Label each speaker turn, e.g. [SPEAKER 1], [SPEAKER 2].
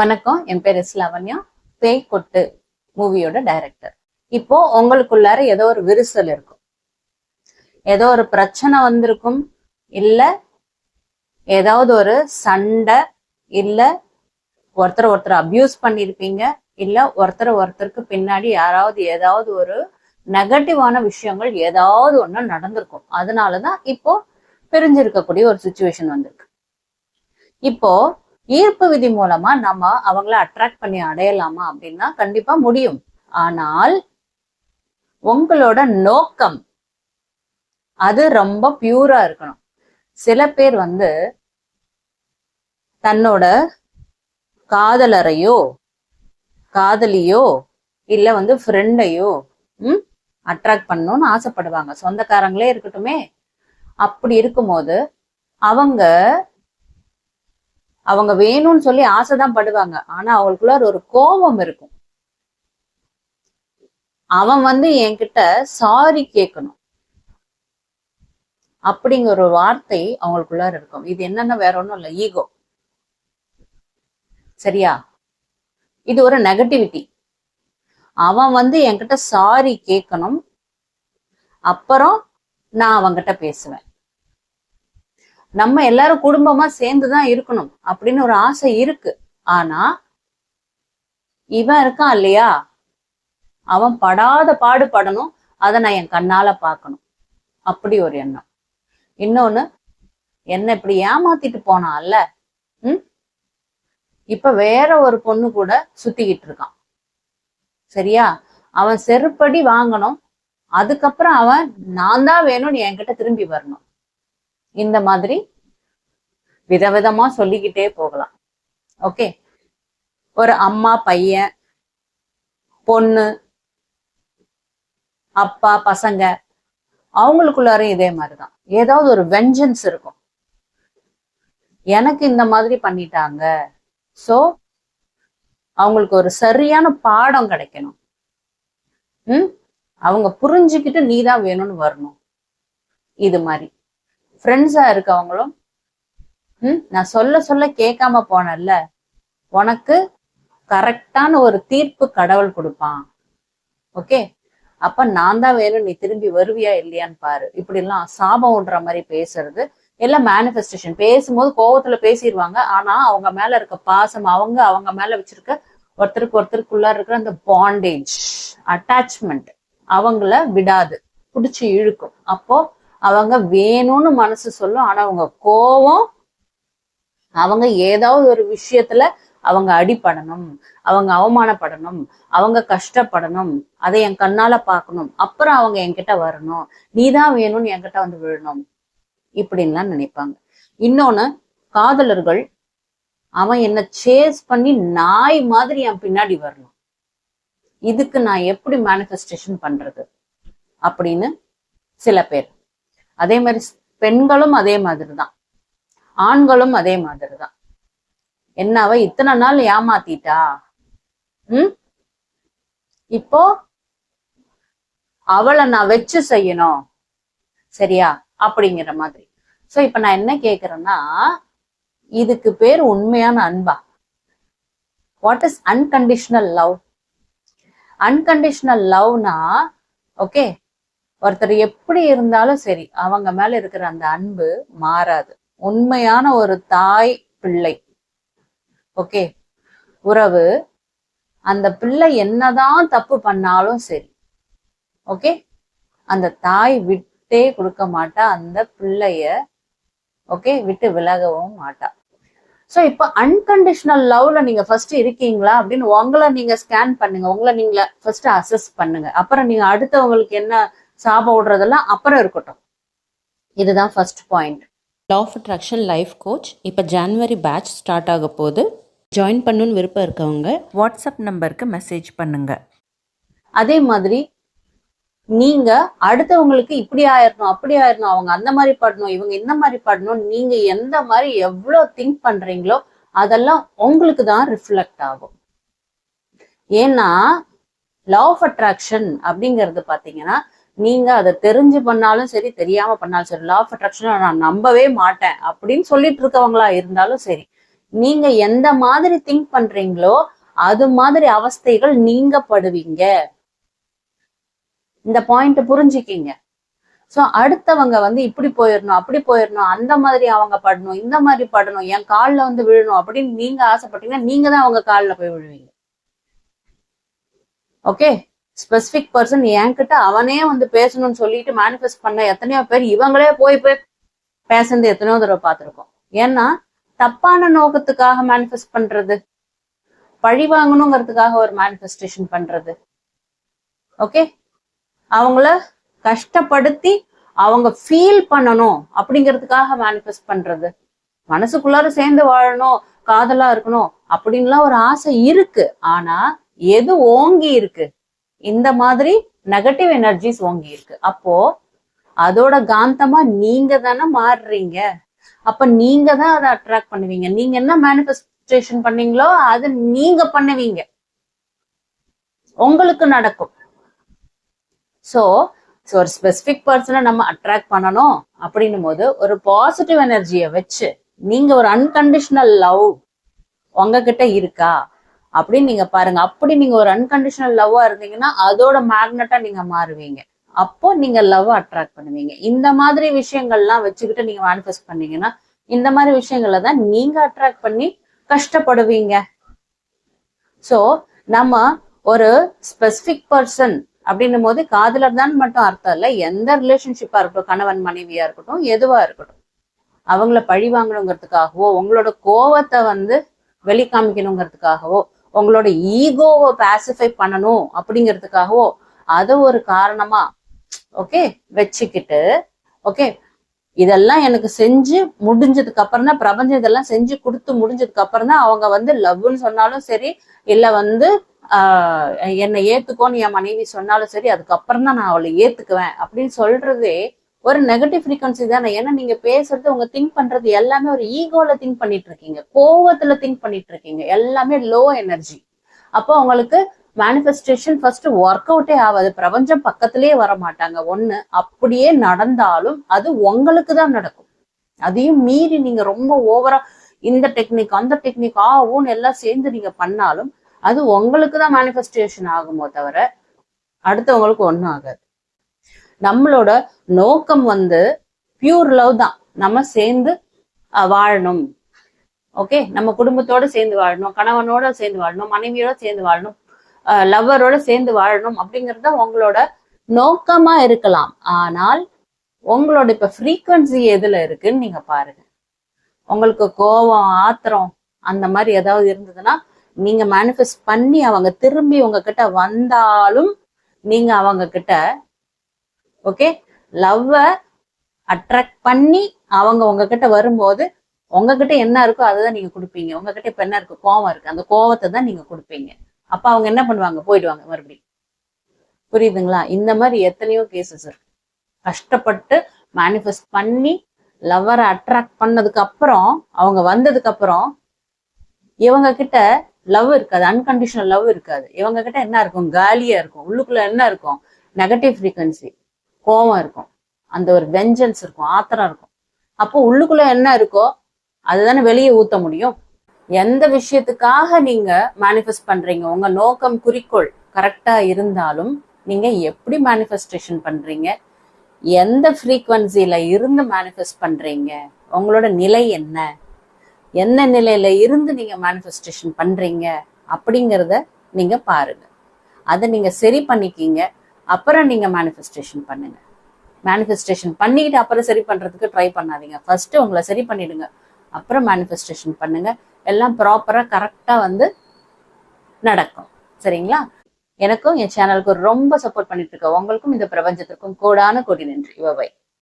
[SPEAKER 1] வணக்கம் என் பேர் எஸ் லாவண்யா. பேய் கொட்டு மூவியோட டைரக்டர் இப்போ உங்களுக்குள்ளார ஏதோ ஒரு விரிசல் இருக்கும். ஏதோ ஒரு பிரச்சனை வந்திருக்கும் இல்ல ஏதாவது ஒரு சண்டை இல்ல ஒருத்தர் ஒருத்தர் அபியூஸ் பண்ணிருப்பீங்க இல்ல ஒருத்தர் ஒருத்தருக்கு பின்னாடி யாராவது ஏதாவது ஒரு நெகட்டிவான விஷயங்கள் ஏதாவது ஒண்ணு நடந்திருக்கும். அதனாலதான் இப்போ பிரிஞ்சிருக்கக்கூடிய ஒரு சுச்சுவேஷன் வந்திருக்கு. இப்போ ஈர்ப்பு விதி மூலமா நம்ம அவங்கள அட்ராக்ட் பண்ணி அடையலாமா அப்படின்னா கண்டிப்பா முடியும். ஆனால் உங்களோட நோக்கம் அது ரொம்ப பியூரா இருக்கணும். சில பேர் வந்து தன்னோட காதலரையோ காதலியோ இல்ல வந்து ஃப்ரெண்டையோ ம் அட்ராக்ட் பண்ணணும்னு ஆசைப்படுவாங்க. சொந்தக்காரங்களே இருக்கட்டுமே. அப்படி இருக்கும்போது அவங்க அவங்க வேணும்னு சொல்லி ஆசைதான் படுவாங்க. ஆனா அவங்களுக்குள்ள ஒரு கோபம் இருக்கும். அவன் வந்து என்கிட்ட சாரி கேட்கணும். அப்படிங்கிற ஒரு வார்த்தை அவங்களுக்குள்ளார இருக்கும். இது என்னன்னா வேற ஒண்ணும் இல்ல ஈகோ சரியா? இது ஒரு நெகட்டிவிட்டி அவன் வந்து என்கிட்ட சாரி கேட்கணும். அப்புறம் நான் அவங்கிட்ட பேசுவேன். நம்ம எல்லாரும் குடும்பமா சேர்ந்துதான் இருக்கணும் அப்படின்னு ஒரு ஆசை இருக்கு. ஆனா இவன் இருக்கான் இல்லையா? அவன் படாத பாடுபடணும் அதை நான் என் கண்ணால பார்க்கணும். அப்படி ஒரு எண்ணம். இன்னொன்னு என்ன இப்படி ஏமாத்திட்டு போனான்ல ம்? இப்ப வேற ஒரு பொண்ணு கூட சுத்திக்கிட்டு இருக்கான். சரியா? அவன் செருப்படி வாங்கணும். அதுக்கப்புறம் அவன் நான் தான் வேணும்னு என்கிட்ட திரும்பி வரணும். இந்த மாதிரி விதவிதமா சொல்லிக்கிட்டே போகலாம். ஓகே ஒரு அம்மா பையன் பொண்ணு அப்பா பசங்க அவங்களுக்குள்ளாரையும் இதே மாதிரிதான். ஏதாவது ஒரு வெஞ்சன்ஸ் இருக்கும். எனக்கு இந்த மாதிரி பண்ணிட்டாங்க. சோ அவங்களுக்கு ஒரு சரியான பாடம் கிடைக்கணும். ம்? அவங்க புரிஞ்சுக்கிட்டு நீ தான் வேணும்னு வரணும். இது மாதிரி. ஃப்ரெண்ட்ஸா இருக்கவங்களும் ம் நான் சொல்ல சொல்ல கேட்காம போனேன்ல உனக்கு கரெக்டான ஒரு தீர்ப்பு கடவுள் கொடுப்பான். ஓகே? அப்ப நான் தான் வேணும் நீ திரும்பி வருவியா இல்லையான்னு பாரு. இப்படி எல்லாம் சாபம் விடுற மாதிரி பேசுறது. எல்லாம் மேனிஃபெஸ்டேஷன் பேசும்போது கோவத்துல பேசிடுவாங்க ஆனா அவங்க மேல இருக்க பாசம் அவங்க அவங்க மேல வச்சிருக்க ஒருத்தருக்கு ஒருத்தருக்குள்ள இருக்கிற அந்த பாண்டேஜ் அட்டாச்மெண்ட் அவங்கள விடாது. பிடிச்சி இழுக்கும். அப்போ அவங்க வேணும்னு மனசு சொல்லும். ஆனா அவங்க கோவம் அவங்க ஏதாவது ஒரு விஷயத்துல அவங்க அடிபடணும். அவங்க அவமானப்படணும். அவங்க கஷ்டப்படணும். அதை என் கண்ணால பார்க்கணும். அப்புறம் அவங்க என்கிட்ட வரணும். நீதான் வேணும்னு என்கிட்ட வந்து விழணும். இப்படின்லாம் நினைப்பாங்க. இன்னொன்னு காதலர்கள் அவன் என்ன சேஸ் பண்ணி நாய் மாதிரி என் பின்னாடி வரணும். இதுக்கு நான் எப்படி மேனிஃபெஸ்டேஷன் பண்றது? அப்படின்னு சில பேர் அதே மாதிரி பெண்களும் அதே மாதிரி தான் ஆண்களும் அதே மாதிரி தான் என்னவ இத்தனை நாள் ஏமாத்திட்டா? ம்? இப்போ அவளை நான் வச்சு செய்யணும். சரியா? அப்படிங்கிற மாதிரி. சோ இப்ப நான் என்ன கேக்குறேன்னா இதுக்கு பேர் உண்மையான அன்பா. What is unconditional love unconditional லவ்னா ஓகே ஒருத்தர் எப்படி இருந்தாலும் சரி அவங்க மேல இருக்கிற அந்த அன்பு மாறாது. உண்மையான ஒரு தாய் பிள்ளை. ஓகே? உறவு அந்த பிள்ளை என்னதான் தப்பு பண்ணாலும் சரி ஓகே? அந்த தாய் விட்டே கொடுக்க மாட்டா அந்த பிள்ளைய ஓகே? விட்டு விலகவும் மாட்டா. ஸோ இப்போ அன்கண்டிஷனல் லவ்ல நீங்க ஃபர்ஸ்ட் இருக்கீங்களா அப்படின்னு உங்களை நீங்க ஸ்கேன் பண்ணுங்க. உங்களை நீங்கள ஃபர்ஸ்ட் அசஸ் பண்ணுங்க. அப்புறம் நீங்க அடுத்தவங்களுக்கு என்ன சாபம் விடுறதெல்லாம் அப்புறம் இருக்கட்டும். இதுதான் first point
[SPEAKER 2] law of attraction life coach இப்போ ஜான்வரி பேட்ச் ஸ்டார்ட் ஆக போகுது. ஜாயின் பண்ணணும்னு விருப்பம் இருக்கவங்க வாட்ஸ்அப் நம்பருக்கு மெசேஜ் பண்ணுங்க.
[SPEAKER 1] அதே மாதிரி நீங்க அடுத்தவங்களுக்கு இப்படி ஆயிரணும் அப்படி ஆயிரணும் அவங்க அந்த மாதிரி படணும் இவங்க இந்த மாதிரி படணும் நீங்க எந்த மாதிரி எவ்வளவு திங்க் பண்றீங்களோ அதெல்லாம் உங்களுக்கு தான் ரிஃப்ளெக்ட் ஆகும். ஏன்னா லா ஆஃப் அட்ராக்ஷன் அப்படிங்கிறது பாத்தீங்கன்னா நீங்க அதை தெரிஞ்சு பண்ணாலும் சரி தெரியாம பண்ணாலும் சரி லா ஆஃப் அட்ராக்ஷன் நான் நம்பவே மாட்டேன் அப்படின்னு சொல்லிட்டு இருக்கவங்களா இருந்தாலும் சரி நீங்க எந்த மாதிரி திங்க் பண்றீங்களோ அது மாதிரி அவஸ்தைகள் நீங்க படுவீங்க இந்த பாயிண்ட் புரிஞ்சுக்கிங்க. சோ அடுத்தவங்க வந்து இப்படி போயிடணும் அப்படி போயிடணும் அந்த மாதிரி அவங்க படணும் இந்த மாதிரி படணும் என் கால்ல வந்து விழணும் அப்படின்னு நீங்க ஆசைப்பட்டீங்கன்னா நீங்க தான் அவங்க கால்ல போய் விழுவீங்க. ஓகே ஸ்பெசிபிக் பர்சன் என்கிட்ட அவனே வந்து பேசணும்னு சொல்லிட்டு மேனிஃபெஸ்ட் பண்ண எத்தனையோ பேர் இவங்களே போய் போய் பேசுனது எத்தனையோ தடவை பார்த்திருக்கோம். ஏன்னா தப்பான நோக்கத்துக்காக மேனிஃபெஸ்ட் பண்றது பழி வாங்கணுங்கிறதுக்காக ஒரு மேனிஃபெஸ்டேஷன் பண்றது. ஓகே அவங்கள கஷ்டப்படுத்தி அவங்க ஃபீல் பண்ணணும் அப்படிங்கிறதுக்காக மேனிஃபெஸ்ட் பண்றது. மனசுக்குள்ளார சேர்ந்து வாழணும் காதலா இருக்கணும் அப்படின்லாம் ஒரு ஆசை இருக்கு. ஆனா எது ஓங்கி இருக்கு? இந்த மாதிரி நெகட்டிவ் எனர்ஜிஸ் ஓங்கி இருக்கு அப்போ அதோட காந்தமா நீங்க தானே மாறுறீங்க. அப்ப நீங்க தான் அதை அட்ராக்ட் பண்ணுவீங்க. நீங்க என்ன மேனிஃபெஸ்டேஷன் பண்ணீங்களோ அது நீங்க பண்ணுவீங்க. உங்களுக்கு நடக்கும். சோ ஒரு ஸ்பெசிபிக் பர்சனை நம்ம அட்ராக்ட் பண்ணணும் அப்படின்னும் போது ஒரு பாசிட்டிவ் எனர்ஜியை வச்சு நீங்க ஒரு அன்கண்டிஷனல் லவ் உங்ககிட்ட இருக்கா? அப்படின்னு நீங்க பாருங்க. அப்படி நீங்க ஒரு அன்கண்டிஷனல் லவ்வா இருந்தீங்கன்னா அதோட மேக்னட்டா நீங்க மாறுவீங்க. அப்போ நீங்க லவ் அட்ராக்ட் பண்ணுவீங்க. இந்த மாதிரி விஷயங்கள்லாம் வச்சுக்கிட்டு நீங்க மேனிஃபெஸ்ட் பண்ணீங்கன்னா இந்த மாதிரி விஷயங்களை தான் நீங்க அட்ராக்ட் பண்ணி கஷ்டப்படுவீங்க. சோ நம்ம ஒரு ஸ்பெசிபிக் பர்சன் அப்படின்னும் போது காதலர் தான் மட்டும் அர்த்தம் இல்ல. எந்த ரிலேஷன்ஷிப்பா இருக்கட்டும் கணவன் மனைவியா இருக்கட்டும் எதுவா இருக்கட்டும். அவங்கள பழி வாங்கணுங்கிறதுக்காகவோ உங்களோட கோவத்தை வந்து வெளிக்காமிக்கணுங்கிறதுக்காகவோ உங்களோட ஈகோவை பேசிஃபை பண்ணணும் அப்படிங்கிறதுக்காகவோ அதை ஒரு காரணமா ஓகே வச்சுக்கிட்டு ஓகே இதெல்லாம் எனக்கு செஞ்சு முடிஞ்சதுக்கு அப்புறம் தான் பிரபஞ்சம் இதெல்லாம் செஞ்சு கொடுத்து முடிஞ்சதுக்கு அப்புறம் தான் அவங்க வந்து லவ்னு சொன்னாலும் சரி இல்லை வந்து ஆஹ் என்னை ஏத்துக்கோன்னு என் மனைவி சொன்னாலும் சரி அதுக்கப்புறம் தான் நான் அவளை ஏத்துக்குவேன் அப்படின்னு சொல்றதே ஒரு நெகட்டிவ் ஃப்ரீக்வன்சி தானே? ஏன்னா நீங்க பேசுறது உங்க திங்க் பண்றது எல்லாமே ஒரு ஈகோல திங்க் பண்ணிட்டு இருக்கீங்க கோவத்துல திங்க் பண்ணிட்டு இருக்கீங்க எல்லாமே லோ எனர்ஜி அப்போ உங்களுக்கு மேனிஃபெஸ்டேஷன் ஃபர்ஸ்ட் ஒர்க் அவுட்டே ஆகாது. பிரபஞ்சம் பக்கத்திலேயே வர மாட்டாங்க ஒண்ணு அப்படியே நடந்தாலும் அது உங்களுக்கு தான் நடக்கும். அதையும் மீறி நீங்க ரொம்ப ஓவரா இந்த டெக்னிக் அந்த டெக்னிக் ஆ ஊன்னு எல்லாம் சேர்ந்து நீங்க பண்ணாலும் அது உங்களுக்கு தான் மேனிஃபெஸ்டேஷன் ஆகுமோ தவிர அடுத்தவங்களுக்கு ஒன்றும் ஆகாது. நம்மளோட நோக்கம் வந்து பியூர் லவ் தான். நம்ம சேர்ந்து அஹ், வாழணும். ஓகே நம்ம குடும்பத்தோட சேர்ந்து வாழணும் கணவனோட சேர்ந்து வாழணும் மனைவியோட சேர்ந்து வாழணும் லவ்வரோட சேர்ந்து வாழணும் அப்படிங்கிறது உங்களோட நோக்கமா இருக்கலாம். ஆனால் உங்களோட இப்ப ஃப்ரீக்வன்சி எதுல இருக்குன்னு நீங்க பாருங்க. உங்களுக்கு கோபம் ஆத்திரம் அந்த மாதிரி ஏதாவது இருந்ததுன்னா நீங்க மேனிஃபெஸ்ட் பண்ணி அவங்க திரும்பி உங்ககிட்ட வந்தாலும் நீங்க அவங்க கிட்ட ஓகே லவ்வை அட்ராக்ட் பண்ணி அவங்க உங்ககிட்ட வரும்போது உங்ககிட்ட என்ன இருக்கோ அதை தான் நீங்க கொடுப்பீங்க. உங்ககிட்ட இப்ப என்ன இருக்கு? கோவம் இருக்கு. அந்த கோவத்தை தான் நீங்க கொடுப்பீங்க. அப்ப அவங்க என்ன பண்ணுவாங்க? போயிடுவாங்க மறுபடியும். புரியுதுங்களா? இந்த மாதிரி எத்தனையோ கேசஸ் இருக்கு. கஷ்டப்பட்டு மேனிஃபெஸ்ட் பண்ணி லவ்வரை அட்ராக்ட் பண்ணதுக்கு அப்புறம் அவங்க வந்ததுக்கு அப்புறம் இவங்க கிட்ட லவ் இருக்காது. அன்கண்டிஷனல் லவ் இருக்காது. இவங்க கிட்ட என்ன இருக்கும்? காலியா இருக்கும். உள்ளுக்குள்ள என்ன இருக்கும்? நெகட்டிவ் ஃப்ரீக்வன்சி கோவம் இருக்கும். அந்த ஒரு வெஞ்சன்ஸ் இருக்கும் ஆத்திரம் இருக்கும். அப்போ உள்ளுக்குள்ள என்ன இருக்கோ அதுதானே வெளியே ஊத்த முடியும். எந்த விஷயத்துக்காக நீங்க மேனிஃபெஸ்ட் பண்றீங்க? உங்க நோக்கம் குறிக்கோள் கரெக்டா இருந்தாலும் நீங்க எப்படி மேனிஃபெஸ்டேஷன் பண்றீங்க? எந்த ஃப்ரீக்வன்சியில இருந்து மேனிஃபெஸ்ட் பண்றீங்க? உங்களோட நிலை என்ன? என்ன நிலையில இருந்து நீங்க மேனிஃபெஸ்டேஷன் பண்றீங்க? அப்படிங்கிறத நீங்க பாருங்க. அதை நீங்க சரி பண்ணிக்கிங்க. அப்புறம் நீங்க மேனிஃபெஸ்டேஷன் பண்ணுங்க. மேனிஃபெஸ்டேஷன் பண்ணிட்டு அப்புறம் சரி பண்றதுக்கு ட்ரை பண்ணாதீங்க. ஃபர்ஸ்ட் உங்களை சரி பண்ணிடுங்க. அப்புறம் மேனிஃபெஸ்டேஷன் பண்ணுங்க. எல்லாம் ப்ராப்பரா கரெக்டா வந்து நடக்கும். சரிங்களா? எனக்கும் என் சேனலுக்கு ரொம்ப சப்போர்ட் பண்ணிட்டு இருக்க உங்களுக்கும் இந்த பிரபஞ்சத்திற்கும் கோடான கோடி நன்றி. இவை